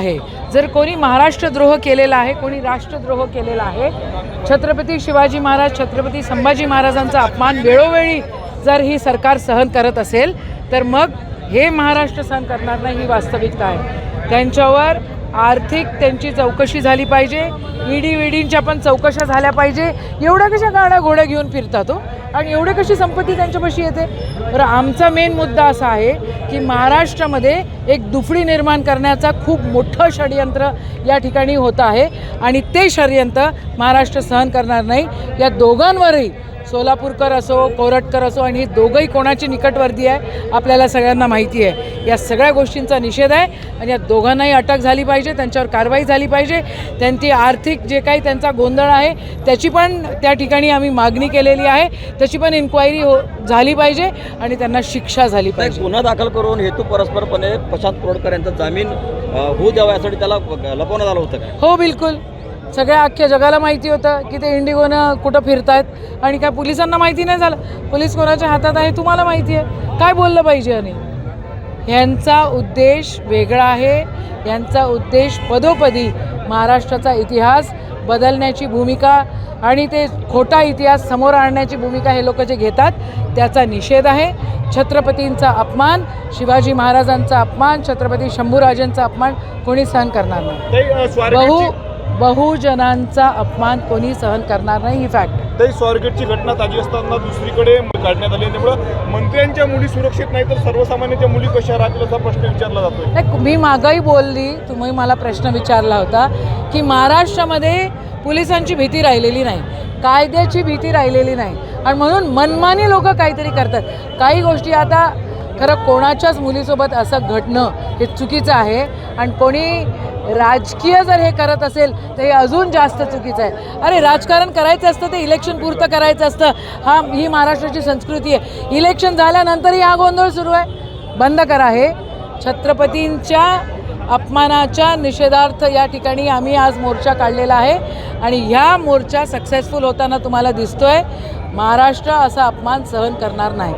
आहे. जर कोणी महाराष्ट्रद्रोह केलेला आहे कोणी राष्ट्रद्रोह केलेला आहे छत्रपती शिवाजी महाराज छत्रपती संभाजी महाराजांचा अपमान वेळोवेळी जर ही सरकार सहन करत असेल तर मग हे महाराष्ट्र सहन करणार नाही ही वास्तविकता आहे. त्यांच्यावर आर्थिक त्यांची चौकशी झाली पाहिजे ईडी विडींच्या पण चौकशा झाल्या पाहिजे. एवढ्या कशा गाड्या घोड्या घेऊन फिरतात हो? आणि एवढी कशी संपत्ती त्यांच्यापाशी येते? तर आमचा मेन मुद्दा असा आहे की महाराष्ट्रामध्ये एक दुफडी निर्माण करण्याचा खूप मोठं षडयंत्र या ठिकाणी होतं आहे. आणि ते षडयंत्र महाराष्ट्र सहन करणार नाही. या दोघांवरही सोलापूरकर असो कोरटकर असो आणि ही दोघंही कोणाची निकटवर्ती आहे आपल्याला सगळ्यांना माहिती आहे. या सगळ्या गोष्टींचा निषेध आहे आणि या दोघांनाही अटक झाली पाहिजे त्यांच्यावर कारवाई झाली पाहिजे. त्यांची आर्थिक जे काही त्यांचा गोंधळ आहे त्याची पण त्या ठिकाणी आम्ही मागणी केलेली आहे. त्याची पण इन्क्वायरी हो झाली पाहिजे आणि त्यांना शिक्षा झाली पाहिजे. गुन्हा दाखल करून हेतू परस्परपणे प्रशांत कोरडकर यांचा जामीन होऊ द्यावा यासाठी त्याला लपवण्यात आलं होतं हो बिलकुल. सगळ्या अख्ख्या जगाला माहिती होतं की ते इंडिगोनं कुठं फिरतायत आणि काय पोलिसांना माहिती नाही झालं. पोलीस कोणाच्या हातात आहे तुम्हाला माहिती आहे. काय बोललं पाहिजे आणि यांचा उद्देश वेगळा आहे. यांचा उद्देश पदोपदी महाराष्ट्राचा इतिहास बदलण्याची भूमिका आणि ते खोटा इतिहास समोर आणण्याची भूमिका हे लोक जे घेतात त्याचा निषेध आहे. छत्रपतींचा अपमान शिवाजी महाराजांचा अपमान छत्रपती शंभूराजांचा अपमान कोणी सहन करणार नाही. बहु बहुजनांचा अपमान कोणी सहन करणार नाही ही फॅक्ट ते स्वारगेटची घटना ताजी असताना दुसरीकडे काढण्यात आली त्यामुळं मंत्र्यांच्या मुली सुरक्षित नाही तर सर्वसामान्यांच्या मुली कशा राहतील असा प्रश्न विचारला नाही, मी मागाही बोलली तुम्ही मला प्रश्न विचारला होता की महाराष्ट्रामध्ये पोलिसांची भीती राहिलेली नाही कायद्याची भीती राहिलेली नाही आणि म्हणून मनमानी लोक काहीतरी करतात. काही गोष्टी आता खरं कोणाच्याच मुलीसोबत असं घडणं हे चुकीचं आहे आणि कोणी राजकीय जर हे करत असेल तर हे अजून जास्त चुकीचं आहे. अरे राजकारण करायचं असतं ते इलेक्शन पुरतं करायचं असतं. हा ही महाराष्ट्राची संस्कृती आहे. इलेक्शन झाल्यानंतरही हा गोंधळ सुरू आहे. बंद करा हे. छत्रपतींच्या अपमानाच्या निषेधार्थ या ठिकाणी आम्ही आज मोर्चा काढलेला आहे. आणि ह्या मोर्चा सक्सेसफुल होताना तुम्हाला दिसतोय. महाराष्ट्र असा अपमान सहन करणार नाही.